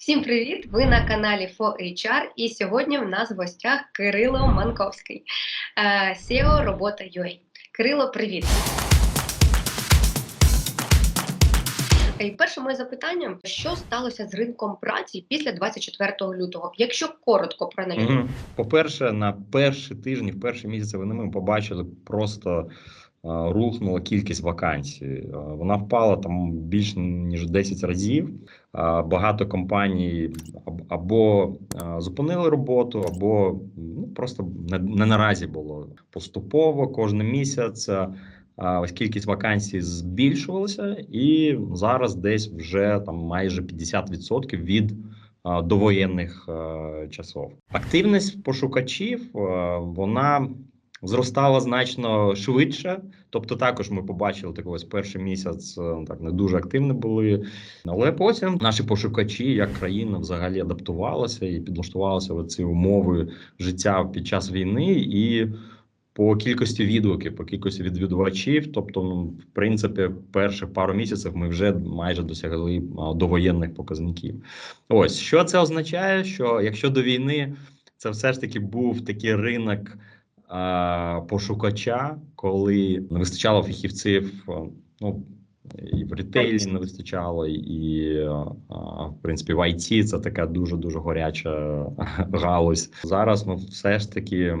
Всім привіт! Ви на каналі FOHR і сьогодні в нас в гостях Кирило Манковський, е, SEO робота UA. Кирило, привіт! І перше моє запитання: що сталося з ринком праці після 24 лютого? Якщо коротко проаналізувати. Мгм. По-перше, на перші тижні, в перші місяці вони ми побачили просто е, рухнула кількість вакансій. Вона впала там більш ніж 10 разів. Багато компаній або зупинили роботу, або ну, просто не, наразі було поступово кожен місяць. Ось кількість вакансій збільшувалася, і зараз десь вже там майже 50% від довоєнних часов. Активність пошукачів вона зростала значно швидше. Тобто, також ми побачили такий ось перший місяць е, так не дуже активні були. Але потім наші пошукачі, як країна, взагалі адаптувалися і підлаштувалися в ці умови життя під час війни і. По кількості відгуків, по кількості відвідувачів, тобто, ну, в принципі, перших пару місяців ми вже майже досягли довоєнних показників. Ось що це означає, що якщо до війни це все ж таки був такий ринок пошукача, коли не вистачало фахівців, ну і в ретейлі не вистачало, і в принципі в IT це така дуже дуже горяча галузь. Зараз ми все ж таки.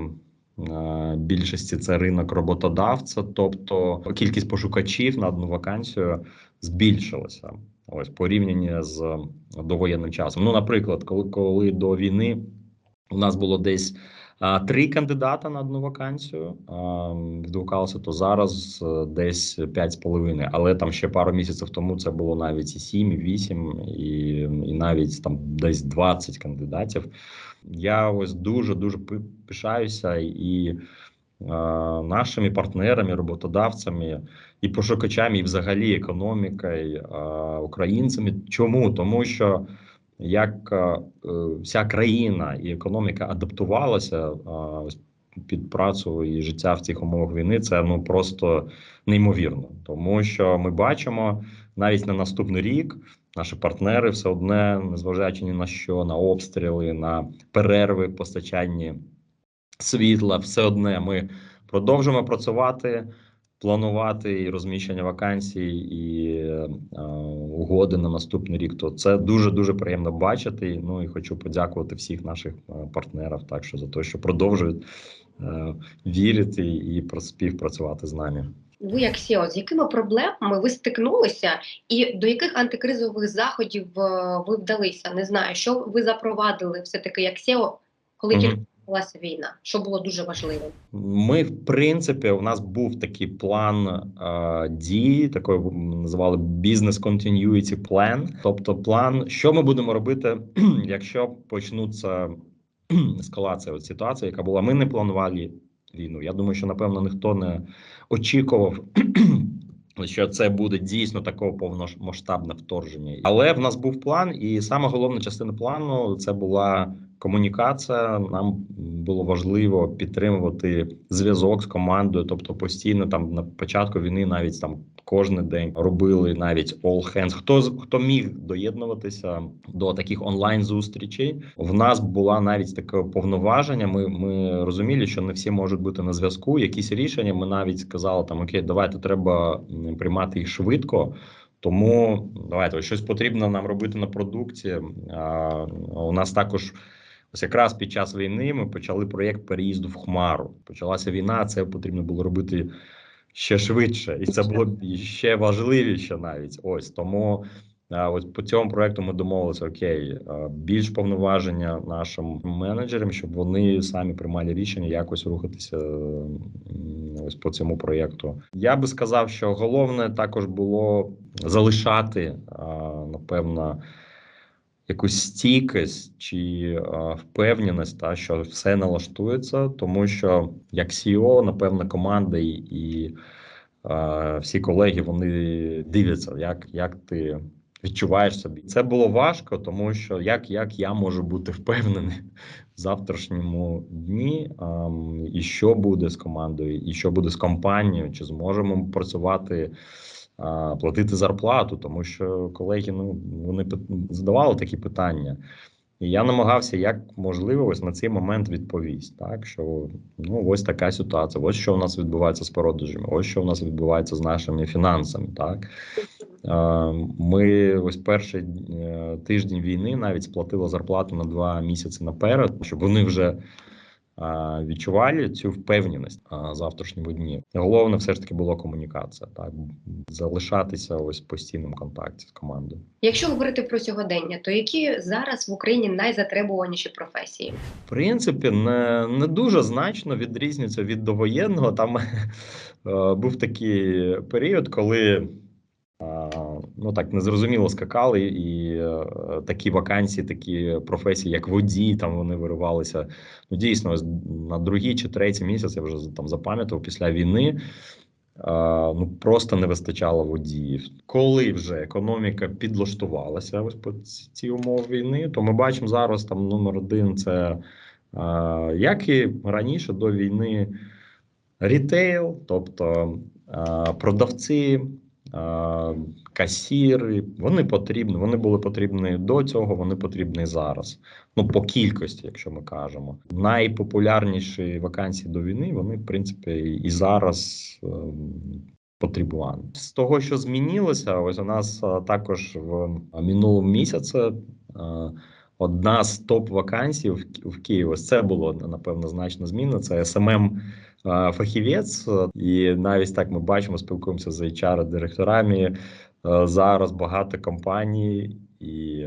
Більшості це ринок роботодавця, тобто кількість пошукачів на одну вакансію збільшилася. Ось порівняння з довоєнним часом. Ну, наприклад, коли коли до війни у нас було десь три кандидата на одну вакансію, відгукалося, то зараз е, десь п'ять з половиною. Але там ще пару місяців тому це було навіть і сім, і вісім, і, і навіть там десь 20 кандидатів. Я ось дуже дуже пишаюся і нашими партнерами, роботодавцями і пошукачами, і взагалі економікою, українцями. Чому? Тому що як е, е, вся країна і економіка адаптувалася е, під працю і життя в цих умовах війни, це ну просто неймовірно, тому що ми бачимо навіть на наступний рік. Наші партнери все одне, незважаючи ні на що, на обстріли, на перерви в постачанні світла, все одне ми продовжуємо працювати, планувати і розміщення вакансій і е, угоди на наступний рік. То це дуже дуже приємно бачити. Ну і хочу подякувати всіх наших е, партнерів, так що за те, що продовжують е, вірити і співпрацювати з нами. Ви як SEO, з якими проблемами ви стикнулися, і до яких антикризових заходів е, ви вдалися? Не знаю, що ви запровадили все таки як SEO, коли тільки почалася війна, що було дуже важливим. Ми, в принципі, у нас був такий план е, дій, такий називали Business Continuity Plan. Тобто, план, що ми будемо робити, якщо почнуться ескалація от ситуації, яка була. Ми не планували війну. Я думаю, що напевно ніхто не очікував. Що це буде дійсно такого повномасштабне вторгнення, але в нас був план, і саме головна частина плану це була комунікація. Нам було важливо підтримувати зв'язок з командою, тобто постійно там на початку війни, навіть там кожен день робили навіть all hands. Хто хто міг доєднуватися до таких онлайн зустрічей? В нас була навіть таке повноваження. Ми, ми розуміли, що не всі можуть бути на зв'язку. Якісь рішення ми навіть сказали там: Окей, давайте треба приймати їх швидко. Тому давайте щось потрібно нам робити на продукті. А, у нас також ось якраз під час війни ми почали проєкт переїзду в Хмару. Почалася війна, це потрібно було робити ще швидше, і це було ще важливіше навіть. Ось тому. Ось по цьому проекту ми домовилися окей, більш повноваження нашим менеджерам, щоб вони самі приймали рішення якось рухатися ось по цьому проєкту. Я би сказав, що головне також було залишати напевно якусь стійкість чи а, впевненість, та що все налаштується, тому що як CEO, напевно, команда і, а, всі колеги вони дивляться, як, як ти відчуваєш собі. Це було важко, тому що як, як я можу бути впевнений в завтрашньому дні, ам, і що буде з командою, і що буде з компанією, чи зможемо працювати платити зарплату, тому що колеги ну вони задавали такі питання. І я намагався як можливо ось на цей момент відповісти, так що ну ось така ситуація. Ось що у нас відбувається з продажами, ось що у нас відбувається з нашими фінансами. Так ми ось перший е, тиждень війни навіть сплатили зарплату на два місяці наперед, щоб вони вже відчували цю впевненість завтрашнього дні. Головне, все ж таки була комунікація, так залишатися ось в постійному контакті з командою. Якщо говорити про сьогодення, то які зараз в Україні найзатребуваніші професії? В принципі, не, не дуже значно відрізняється від довоєнного. Там е, був такий період, коли ну так незрозуміло скакали, і е, такі вакансії, такі професії, як водій, там вони виривалися. Ну дійсно, на другий чи третій місяць я вже там запам'ятав після війни. е, Ну просто не вистачало водіїв. Коли вже економіка підлаштувалася ось по ці- цій умови війни, то ми бачимо зараз там номер один це е, як і раніше до війни, рітейл, тобто е, продавці, касіри, вони потрібні. Вони були потрібні до цього, вони потрібні зараз. Ну, по кількості, якщо ми кажемо, найпопулярніші вакансії до війни, вони, в принципі, і зараз. е, Потребувані з того, що змінилося, ось у нас е, також в минулому місяці е, одна з топ вакансій в, Києві. Ось це було напевно значна зміна. Це СММ е, фахівець, і навіть так ми бачимо, спілкуємося з HR директорами. Е, Зараз багато компаній, і,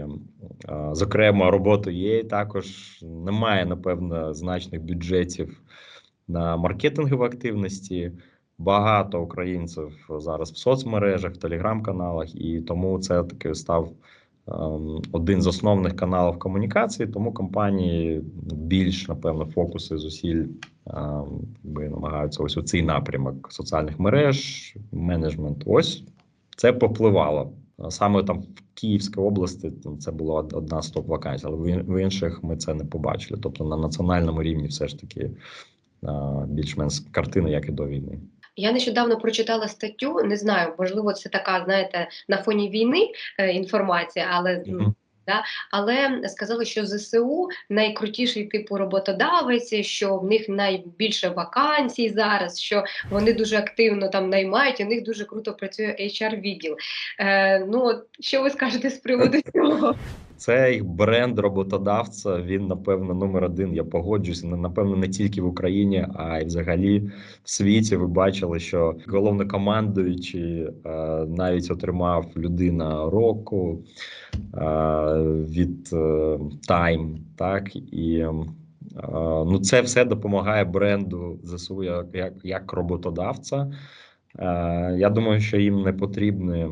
зокрема, роботу є також немає, напевно, значних бюджетів на маркетингові активності. Багато українців зараз в соцмережах, в телеграм-каналах, і тому це таки став один з основних каналів комунікації. Тому компанії більш напевно фокуси зусиль ем, намагаються ось у цей напрямок соціальних мереж, менеджмент. Ось це попливало. Саме там в Київській області це була одна з топ вакансій, але в інших ми це не побачили. Тобто на національному рівні все ж таки е, більш-менш картина, як і до війни. Я нещодавно прочитала статтю. Не знаю, можливо, це така, знаєте, на фоні війни е, інформація, але м, Мгм. але сказали, що ЗСУ найкрутіший типу роботодавець, що в них найбільше вакансій зараз, що вони дуже активно там наймають, у них дуже круто працює HR відділ. Е, ну от що ви скажете з приводу цього? Це їх бренд роботодавця. Він, напевно, номер один. Я погоджуюся. Напевно, не тільки в Україні, а й взагалі в світі. Ви бачили, що головнокомандуючий е, навіть отримав людина року е, від е, Time, так і. Ну, це все допомагає бренду ЗСУ як, як, як роботодавця. Я думаю, що їм не потрібні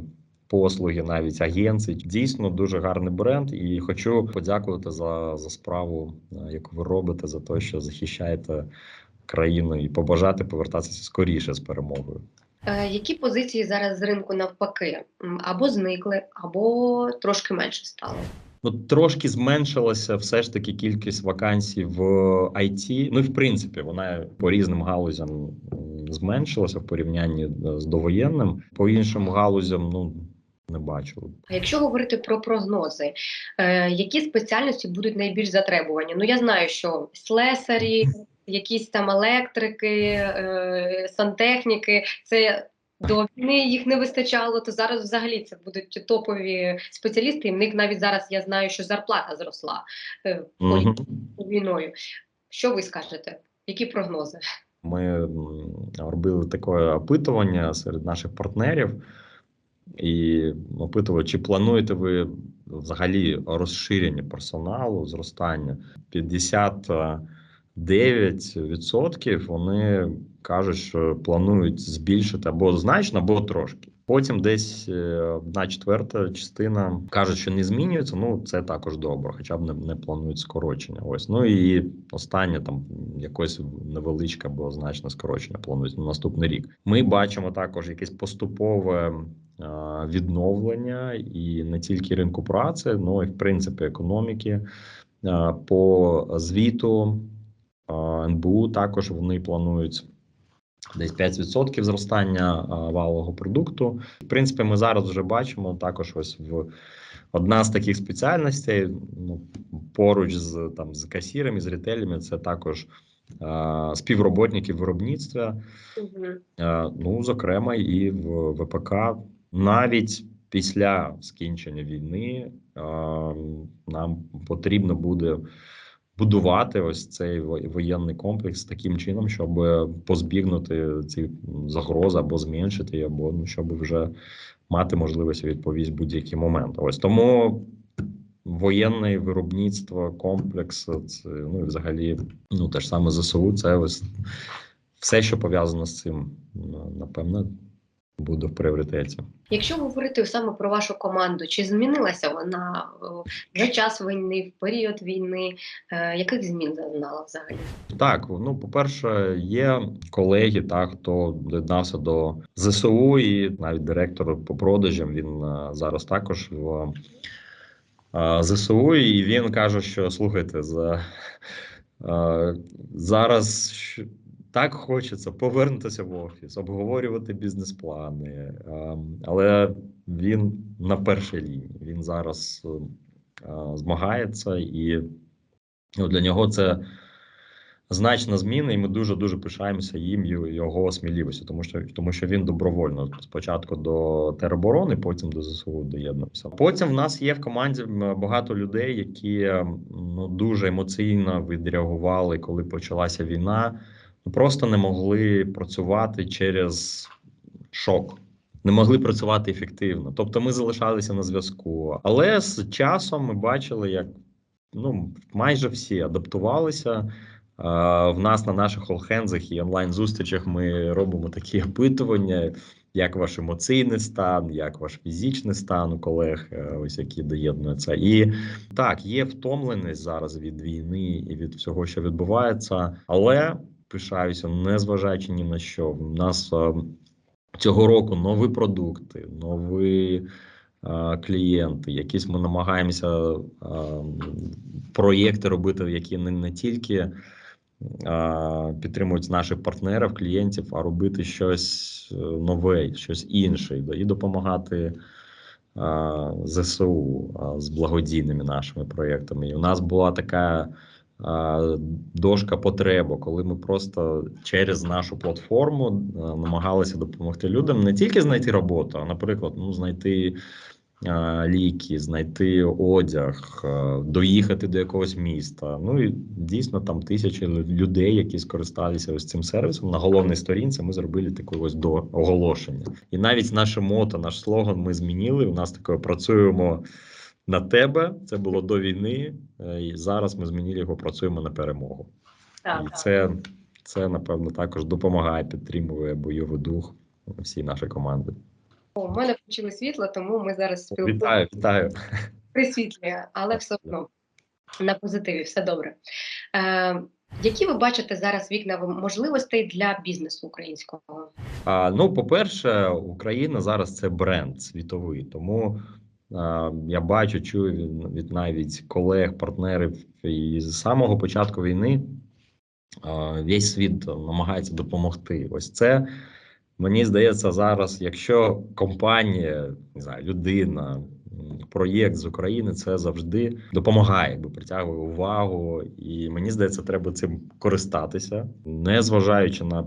послуги навіть агенцій. Дійсно дуже гарний бренд, і хочу подякувати за, за справу, е, яку ви робите, за те, що захищаєте країну, і побажати повертатися скоріше з перемогою. Е, які позиції зараз з ринку навпаки? Або зникли, або трошки менше стало. Ну, трошки зменшилася все ж таки кількість вакансій в IT. Ну і в принципі, вона по різним галузям зменшилася в порівнянні е, з довоєнним. По іншим галузям, ну не бачу. А якщо говорити про прогнози, е, які спеціальності будуть найбільш затребувані? Ну я знаю, що слесарі, якісь там електрики, е, сантехніки, це до війни їх не вистачало, то зараз взагалі це будуть топові спеціалісти. І в них навіть зараз я знаю, що зарплата зросла е, Мгм. війною. Що ви скажете? Які прогнози? Ми робили таке опитування серед наших партнерів і опитували, чи плануєте ви взагалі розширення персоналу, зростання 59% вони кажуть, що планують збільшити або значно, або трошки. Потім десь е, одна четверта частина кажуть, що не змінюється. Ну це також добре, хоча б не, не планують скорочення. Ось ну і останнє там якось невеличке або значне скорочення планують на наступний рік. Ми бачимо також якесь поступове відновлення і не тільки ринку праці, ну і в принципі економіки. Е, По звіту е, НБУ також вони планують Десь 5% зростання валового продукту. В принципі, ми зараз вже бачимо також ось в одна з таких спеціальностей, ну, поруч з там з касірами, з ретелями, це також а, виробництва. Е, Ну, зокрема, і в ВПК навіть після скінчення війни нам потрібно буде будувати ось цей воєнний комплекс таким чином, щоб позбігнути ці загрози або зменшити, або ну, щоб вже мати можливість відповісти будь-який момент. Ось тому. Воєнне виробництво, комплекс, це ну і взагалі, ну те ж саме ЗСУ, це ось все, що пов'язано з цим, напевно, буде в пріоритеті. Якщо говорити саме про вашу команду, чи змінилася вона е, за час війни, в період війни? Е, Яких змін зазнала взагалі? Так, ну по-перше, є колеги, та хто доєднався до ЗСУ, і навіть директор по продажам він е, зараз також в е, ЗСУ, і він каже, що слухайте, за е, зараз так хочеться повернутися в офіс, обговорювати бізнес-плани, е, але він на першій лінії. Він зараз е, змагається, і ну, для нього це значна зміна, і ми дуже дуже пишаємося їм його сміливістю, тому що тому що він добровольно спочатку до тероборони, потім до ЗСУ доєднався. Потім в нас є в команді багато людей, які ну дуже емоційно відреагували, коли почалася війна. Ну, Просто не могли працювати через шок. Не могли працювати ефективно, тобто ми залишалися на зв'язку. Але з часом ми бачили, як ну майже всі адаптувалися. В нас на наших олхензах і онлайн зустрічах ми робимо такі опитування, як ваш емоційний стан, як ваш фізичний стан у колег, е, ось які доєднуються. І так, є втомленість зараз від війни і від всього, що відбувається, але пишаюся, незважаючи ні на що. У нас цього року нові продукти, нові клієнти. Якісь ми намагаємося проєкти робити, які не, не тільки підтримують наших партнерів, клієнтів, а робити щось е, нове, щось інше, і допомагати ЗСУ з благодійними нашими проєктами. І у нас була така дошка потреба, коли ми просто через нашу платформу е, намагалися допомогти людям не тільки знайти роботу, а, наприклад, ну, знайти ліки, знайти одяг, е, доїхати до якогось міста. Ну і дійсно там тисячі людей, які скористалися ось цим сервісом. На головній сторінці ми зробили таке ось до оголошення. І навіть наше мото, наш слоган ми змінили. У нас таке працюємо. На тебе це було до війни, е, і зараз ми змінили його. Працюємо на перемогу. І це, це напевно також допомагає, підтримує бойовий дух всій нашої команди. О, У мене включили світло, тому ми зараз спілкуємося Вітаю, вітаю. присвітлює, але все одно на позитиві, все добре. Е, які ви бачите зараз вікна можливостей для бізнесу українського? А, ну, по-перше, Україна зараз це бренд світовий, тому я бачу, чую від, від навіть колег, партнерів і з самого початку війни весь світ намагається допомогти. Ось це мені здається зараз, якщо компанія, не знаю, людина. Проєкт з України це завжди допомагає, якби притягує увагу, і мені здається, треба цим користатися, не зважаючи на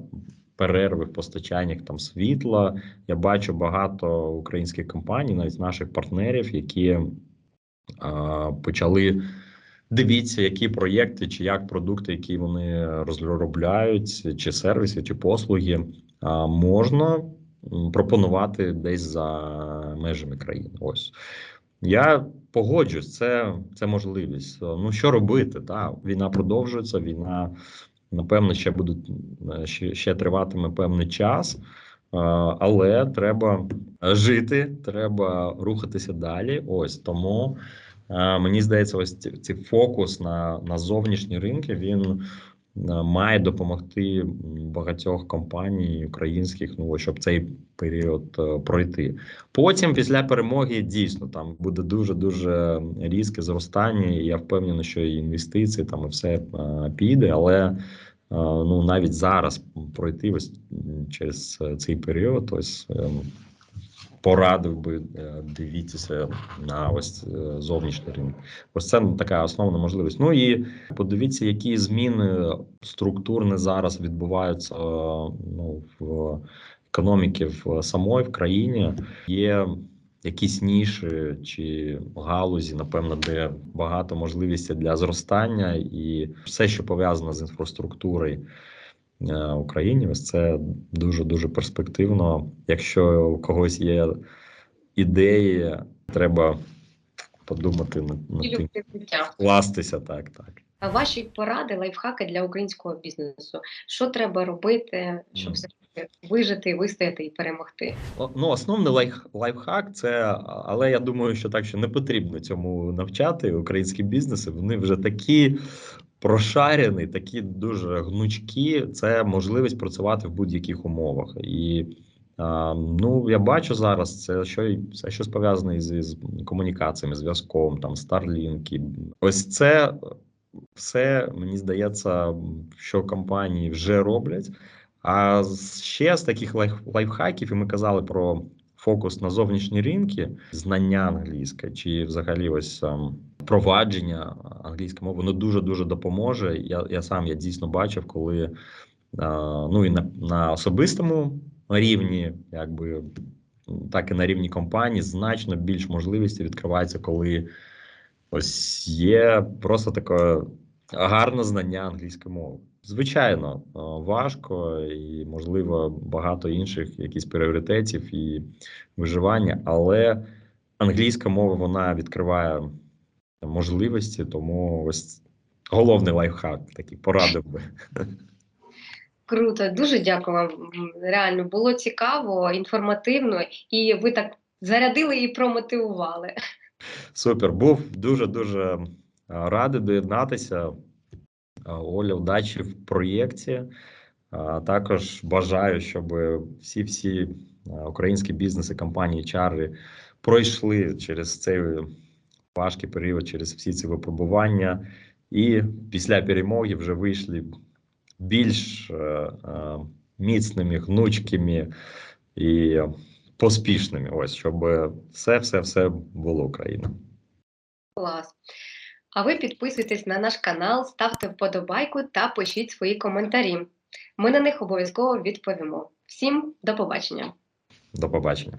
перерви в постачаннях там світла. Я бачу багато українських компаній, навіть наших партнерів, які а, почали дивіться, які проєкти чи як продукти, які вони розробляють, чи сервіси, чи послуги, можна пропонувати десь за межами країни. Ось. Я погоджуюсь, це, це можливість. Ну що робити? Та війна продовжується, війна напевно ще буде е, ще, ще триватиме певний час, е, але треба жити, треба рухатися далі. Ось тому е, мені здається, ось ці фокус на, на зовнішні ринки він. Має допомогти багатьох компаній українських, ну щоб цей період пройти. Потім, після перемоги, дійсно там буде дуже дуже різке зростання. і Я впевнений, що і інвестиції там і все піде, але ну навіть зараз пройти ось через е, цей період, ось ем, порадив би е, дивіться на ось е, зовнішній ринок. Ось це така основна можливість. Ну і подивіться, які зміни структурні зараз відбуваються е, ну, в економіки в самої в країні. Є якісь ніші чи галузі, напевно, де багато можливостей для зростання, і все, що пов'язано з інфраструктурою е, в Україні, ось це дуже дуже перспективно. Якщо у когось є ідеї, треба подумати над, над тим, вкластися так, так. Ваші поради, лайфхаки для українського бізнесу. Що треба робити, щоб Вижити, вистояти і перемогти? Ну, основний лайф, лайфхак це, але я думаю, що так що не потрібно цьому навчати українські бізнеси. Вони вже такі прошарені, такі дуже гнучкі. Це можливість працювати в будь-яких умовах. І а, ну, я бачу зараз це що все, що пов'язане з, з комунікаціями, зв'язком, там Starlink. Ось це все мені здається, що компанії вже роблять. А ще з таких лайф, лайфхаків, і ми казали про фокус на зовнішні ринки, знання англійської чи взагалі ось ем, впровадження англійської мови, воно дуже дуже допоможе. Я, я сам я дійсно бачив, коли е, ну і на, на особистому рівні, якби так і на рівні компанії, значно більш можливості відкривається, коли ось є просто таке гарне знання англійської мови. Звичайно, е, важко і, можливо, багато інших якісь пріоритетів і виживання, але англійська мова вона відкриває можливості, тому ось головний лайфхак такий порадив би. Круто, дуже дякую вам. Реально було цікаво, інформативно, і ви так зарядили і промотивували. Супер, був дуже дуже радий доєднатися. Оля, удачі в проєкті. Також бажаю, щоб всі всі українські бізнеси, компанії Чарли пройшли через цей важкий період, через всі ці випробування, і після перемоги вже вийшли більш е, е, міцними, гнучкими і поспішними. Ось щоб все, все, все було Україна. Клас. А ви підписуйтесь на наш канал, ставте вподобайку та пишіть свої коментарі. Ми на них обов'язково відповімо. Всім до побачення! До побачення.